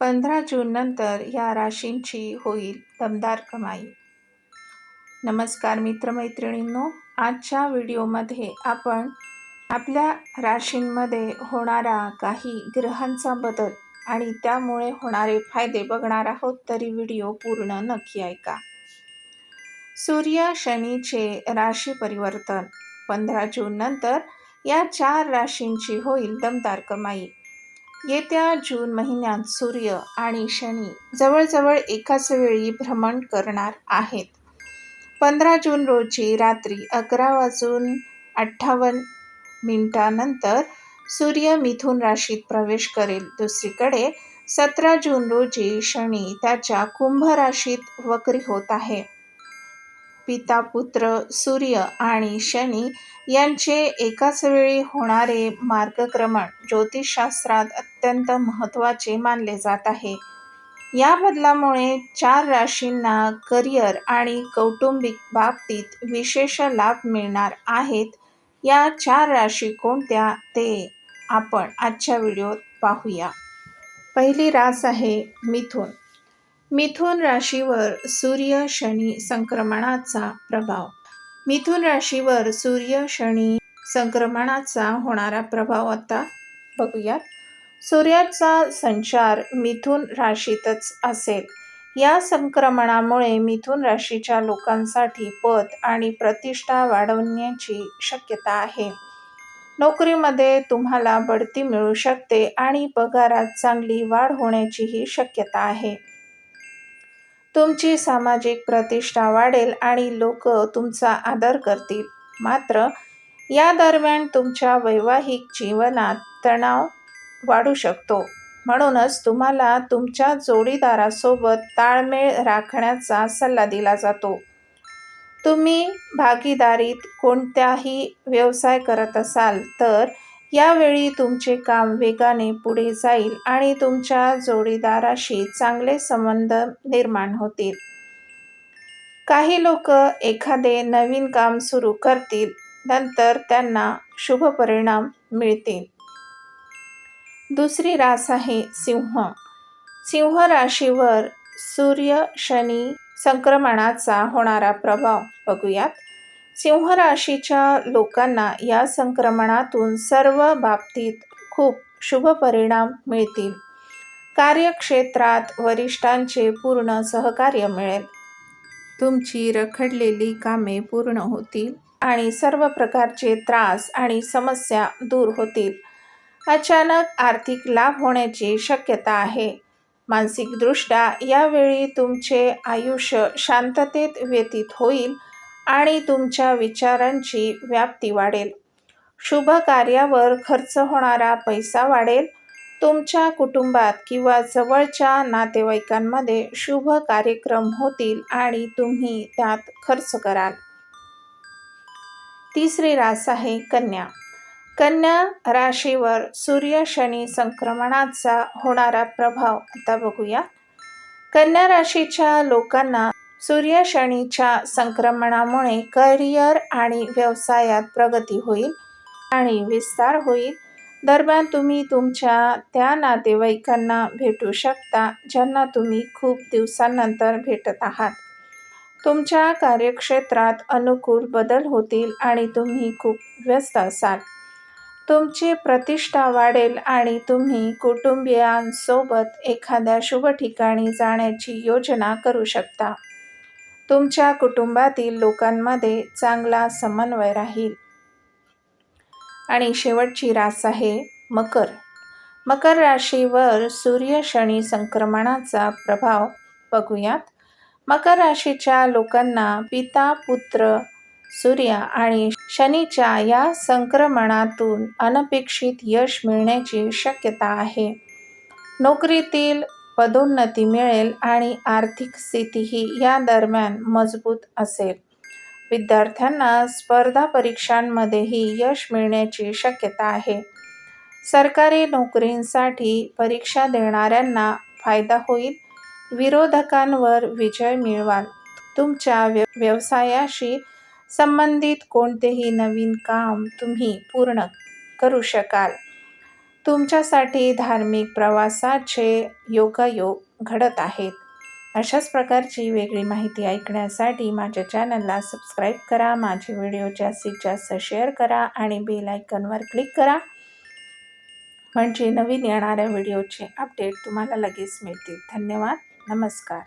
पंधरा जून नंतर या राशींची होईल दमदार कमाई. नमस्कार मित्रमैत्रिणींनो आजच्या व्हिडिओमध्ये आपण आपल्या राशींमध्ये होणारा काही ग्रहांचा बदल आणि त्यामुळे होणारे फायदे बघणार आहोत तरी व्हिडिओ पूर्ण नक्की ऐका. सूर्य शनीचे राशी परिवर्तन पंधरा जून नंतर या चार राशींची होईल दमदार कमाई. येत्या जून महिन्यात सूर्य आणि शनी जवळजवळ एकाच वेळी भ्रमण करणार आहेत. पंधरा जून रोजी रात्री अकरा वाजून अठ्ठावन्न मिनिटानंतर सूर्य मिथुन राशीत प्रवेश करेल. दुसरीकडे सतरा जून रोजी शनी त्याच्या कुंभ राशीत वक्री होत आहे. पिता पुत्र सूर्य आणि शनी यांचे एकाच वेळी होणारे मार्गक्रमण ज्योतिषशास्त्रात अत्यंत महत्त्वाचे मानले जात आहे. या बदलामुळे चार राशींना करिअर आणि कौटुंबिक बाबतीत विशेष लाभ मिळणार आहेत. या चार राशी कोणत्या ते आपण आजच्या व्हिडिओत पाहूया. पहिली रास आहे मिथुन. मिथुन राशीवर सूर्य शनी संक्रमणाचा प्रभाव. मिथुन राशीवर सूर्य शनी संक्रमणाचा होणारा प्रभाव आता बघूयात. सूर्याचा संचार मिथुन राशीतच असेल. या संक्रमणामुळे मिथुन राशीच्या लोकांसाठी पद आणि प्रतिष्ठा वाढवण्याची शक्यता आहे. नोकरीमध्ये तुम्हाला बढती मिळू शकते आणि पगारात चांगली वाढ होण्याचीही शक्यता आहे. तुमची सामाजिक प्रतिष्ठा वाढेल आणि लोक तुमचा आदर करतील. मात्र या दरम्यान तुमच्या वैवाहिक जीवनात तणाव वाढू शकतो. म्हणूनच तुम्हाला तुमच्या जोडीदारासोबत ताळमेळ राखण्याचा सल्ला दिला जातो. तुम्ही भागीदारीत कोणत्याही व्यवसाय करत असाल तर यावेळी तुमचे काम वेगाने पुढे जाईल आणि तुमच्या जोडीदाराशी चांगले संबंध निर्माण होतील. काही लोक एखादे नवीन काम सुरू करतील नंतर त्यांना शुभ परिणाम मिळतील. दुसरी रास आहे सिंह. सिंह राशीवर सूर्य शनी संक्रमणाचा होणारा प्रभाव बघूयात. सिंह राशीच्या लोकांना या संक्रमणातून सर्व बाबतीत खूप शुभ परिणाम मिळतील. कार्यक्षेत्रात वरिष्ठांचे पूर्ण सहकार्य मिळेल. तुमची रखडलेली कामे पूर्ण होतील आणि सर्व प्रकारचे त्रास आणि समस्या दूर होतील. अचानक आर्थिक लाभ होण्याची शक्यता आहे. मानसिकदृष्ट्या यावेळी तुमचे आयुष्य शांततेत व्यतीत होईल आणि तुमच्या विचारांची व्याप्ती वाढेल. शुभ कार्यावर खर्च होणारा पैसा वाढेल. तुमच्या कुटुंबात किंवा जवळच्या नातेवाईकांमध्ये शुभ कार्यक्रम होतील आणि तुम्ही त्यात खर्च कराल. तिसरी रास आहे कन्या. कन्या राशीवर सूर्य शनी संक्रमणाचा होणारा प्रभाव आता बघूया. कन्या राशीच्या लोकांना सूर्य शनीच्या संक्रमणामुळे करिअर आणि व्यवसायात प्रगती होईल आणि विस्तार होईल. दरम्यान तुम्ही तुमच्या त्या नातेवाईकांना भेटू शकता ज्यांना तुम्ही खूप दिवसांनंतर भेटत आहात. तुमच्या कार्यक्षेत्रात अनुकूल बदल होतील आणि तुम्ही खूप व्यस्त असाल. तुमची प्रतिष्ठा वाढेल आणि तुम्ही कुटुंबियांसोबत एखाद्या शुभ ठिकाणी जाण्याची योजना करू शकता. तुमच्या कुटुंबातील लोकांमध्ये चांगला समन्वय राहील. आणि शेवटची रास आहे मकर. मकर राशीवर सूर्य शनी संक्रमणाचा प्रभाव बघूयात. मकर राशीच्या लोकांना पिता पुत्र सूर्य आणि शनीच्या या संक्रमणातून अनपेक्षित यश मिळण्याची शक्यता आहे. नोकरीतील पदोन्नती मिळेल आणि आर्थिक स्थितीही या दरम्यान मजबूत असेल. विद्यार्थ्यांना स्पर्धा परीक्षांमध्येही यश मिळण्याची शक्यता आहे. सरकारी नोकरींसाठी परीक्षा देणाऱ्यांना फायदा होईल. विरोधकांवर विजय मिळवाल. तुमच्या व्य व्यवसायाशी संबंधित कोणतेही नवीन काम तुम्ही पूर्ण करू शकाल. तुमच्यासाठी धार्मिक प्रवासाचे योगायोग घडत आहेत. अशाच प्रकारची वेगळी माहिती ऐकण्यासाठी माझ्या चॅनलला सबस्क्राईब करा माझे व्हिडिओ जास्तीत जास्त शेअर करा आणि बेल आयकनवर क्लिक करा. म्हणजे नवीन येणाऱ्या व्हिडिओचे अपडेट तुम्हाला लगेच मिळतील. धन्यवाद. नमस्कार.